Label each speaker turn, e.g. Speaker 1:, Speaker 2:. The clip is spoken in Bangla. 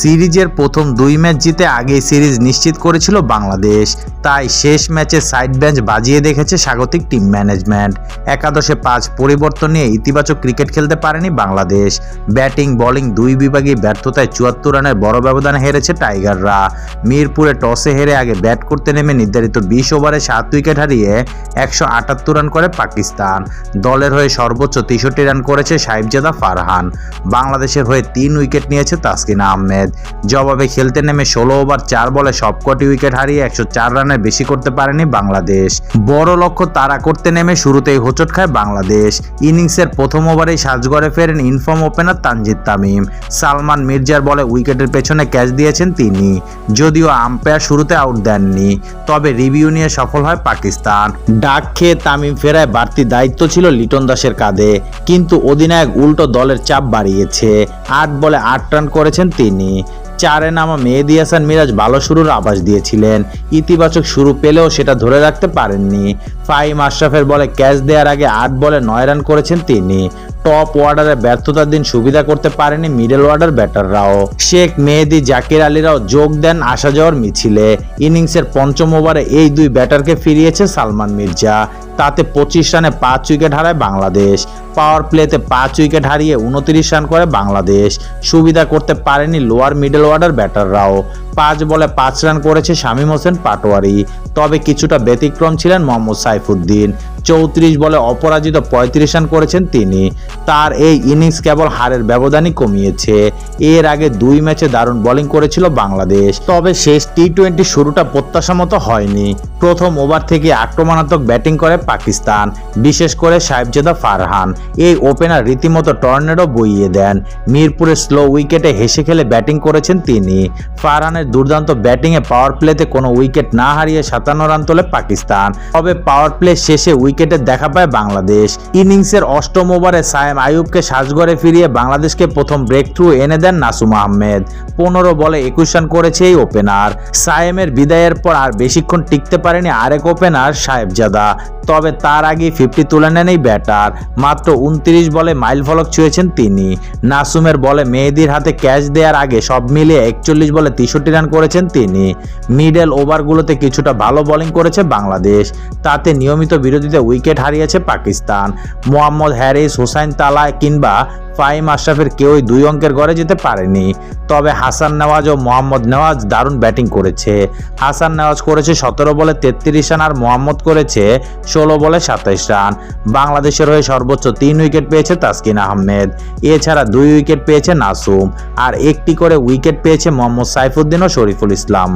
Speaker 1: সিরিজের প্রথম দুই ম্যাচ জিতে আগেই সিরিজ নিশ্চিত করেছিল বাংলাদেশ। তাই শেষ ম্যাচে সাইড বেঞ্চ বাজিয়ে দেখেছে স্বাগতিক টিম ম্যানেজমেন্ট। একাদশে পাঁচ পরিবর্তন নিয়ে ইতিবাচক ক্রিকেট খেলতে পারেনি বাংলাদেশ। ব্যাটিং, বোলিং দুই বিভাগেই ব্যর্থতায় চুয়াত্তর রানের বড় ব্যবধানে হেরেছে টাইগাররা। মিরপুরে টসে হেরে আগে ব্যাট করতে নেমে নির্ধারিত বিশ ওভারে সাত উইকেট হারিয়ে একশো আটাত্তর রান করে পাকিস্তান। দলের হয়ে সর্বোচ্চ তেষট্টি রান করেছে সাহিবজাদা ফারহান। বাংলাদেশের হয়ে তিন উইকেট নিয়েছে তাসকিন আহমেদ। জবাবে খেলতে নেমে ষোলো ওভার চার বলে সবকটি উইকেট হারিয়ে একশো চার রানের বেশি করতে পারেনি বাংলাদেশ। বড় লক্ষ্য তারা করতে নেমে শুরুতেই হোঁচট খায় বাংলাদেশ। ইনিংসের প্রথম ওভারেই সাজগড়ে ফেরেন in form opener Tanzid Tamim. Salman মির্জার বলে উইকেটের পেছনে ক্যাচ দিয়েছেন তিনি। যদিও আম্পায়ার শুরুতে আউট দেননি, তবে রিভিউ নিয়ে সফল হয় পাকিস্তান। ডাক খেয়ে তামিম ফেরায় বাড়তি দায়িত্ব ছিল লিটন দাসের কাঁধে, কিন্তু অধিনায়ক উল্টো দলের চাপ বাড়িয়েছে। আট বলে আট রান করেছেন তিনি। চারে নামা মেহেদি হাসান মিরাজ ভালো শুরুর আভাস দিয়েছিলেন। ইতিবাচক শুরু পেলেও সেটা ধরে রাখতে পারেননি। ফাইম আশরাফের বলে ক্যাচ দেওয়ার আগে আট বলে নয় রান করেছেন তিনি। টপ ওয়ার্ডারে ব্যর্থতার দিন সুবিধা করতে পারেনি মিডল ওয়ার্ডার ব্যাটাররাও। শেখ মেহেদি, জাকির আলীরাও যোগ দেন আসা যাওয়ার মিছিলে। ইনিংসের পঞ্চম ওভারে এই দুই ব্যাটারকে ফিরিয়েছে সালমান মির্জা। তাতে পঁচিশ রানে পাঁচ উইকেট হারায় বাংলাদেশ। পাওয়ার প্লেতে পাঁচ উইকেট হারিয়ে উনত্রিশ রান করে বাংলাদেশ। সুবিধা করতে পারেনি লোয়ার মিডল অর্ডার ব্যাটাররাও। পাঁচ বলে পাঁচ রান করেছে শামীম হোসেন পাটোয়ারি। তবে কিছুটা ব্যতিক্রম ছিলেন মোহাম্মদ সাইফুদ্দিন। চৌত্রিশ বলে অপরাজিত পঁয়ত্রিশ রান করেছেন তিনি। তার এই ইনিংস কেবল হারের ব্যবধানই কমিয়েছে। এর আগে দুই ম্যাচে দারুণ বোলিং করেছিল বাংলাদেশ। তবে শেষ টি টোয়েন্টি শুরুটা প্রত্যাশা মতো হয়নি। প্রথম ওভার থেকে আক্রমণাত্মক ব্যাটিং করে পাকিস্তান, বিশেষ করে সাহেবজাদা ফারহান। এই ওপেনার রীতিমতো টর্নেডো বইয়ে দেন। মিরপুরে স্লো উইকেটে হেসে খেলে ব্যাটিং করেছেন তিনি। ফারহানের দুর্দান্ত ব্যাটিংয়ে পাওয়ার প্লেতে কোনো উইকেট না হারিয়ে সাতান্ন রান তোলে পাকিস্তান। তবে পাওয়ার প্লে শেষে উইকেটে দেখা পায় বাংলাদেশ। ইনিংসের অষ্টম ওভারে সায়েম আইয়ুবকে সাজগড়ে ফিরিয়ে বাংলাদেশকে প্রথম ব্রেক থ্রু এনে দেন নাসুম আহমেদ। পনেরো বলে একুশ রান করেছে এই ওপেনার সায়েমের বিদায়ের পর আর বেশিক্ষণ টিকতে পারেনি আরেক ওপেনার সাহেবজাদা তবে তার আগে ফিফটি তুলে নেন এই ব্যাটার মাত্র উনত্রিশ বলে মাইল ফলক ছুঁয়েছেন তিনি। নাসুমের বলে মেহেদির হাতে ক্যাচ দেওয়ার আগে সব মিলিয়ে একচল্লিশ বলে তেষট্টি রান করেছেন তিনি। মিডল ওভারগুলোতে কিছুটা ভালো বোলিং করেছে বাংলাদেশ। তাতে নিয়মিত বিরোধীতে উইকেট হারিয়েছে পাকিস্তান। মোহাম্মদ হ্যারিস, হুসাইন তালা কিংবা ফাইম আশরাফের কেউই দুই অঙ্কের ঘরে যেতে পারেনি। তবে হাসান নেওয়াজ ও মোহাম্মদ নেওয়াজ দারুণ ব্যাটিং করেছে। হাসান নেওয়াজ করেছে সতেরো বলে তেত্রিশ রান আর মোহাম্মদ করেছে ষোলো বলে সাতাইশ রান। বাংলাদেশের হয়ে সর্বোচ্চ তিন উইকেট পেয়েছে তাসকিন আহমেদ। এছাড়া দুই উইকেট পেয়েছে নাসুম। আর একটি করে উইকেট পেয়েছে মোহাম্মদ সাইফুদ্দিন ও শরীফুল ইসলাম।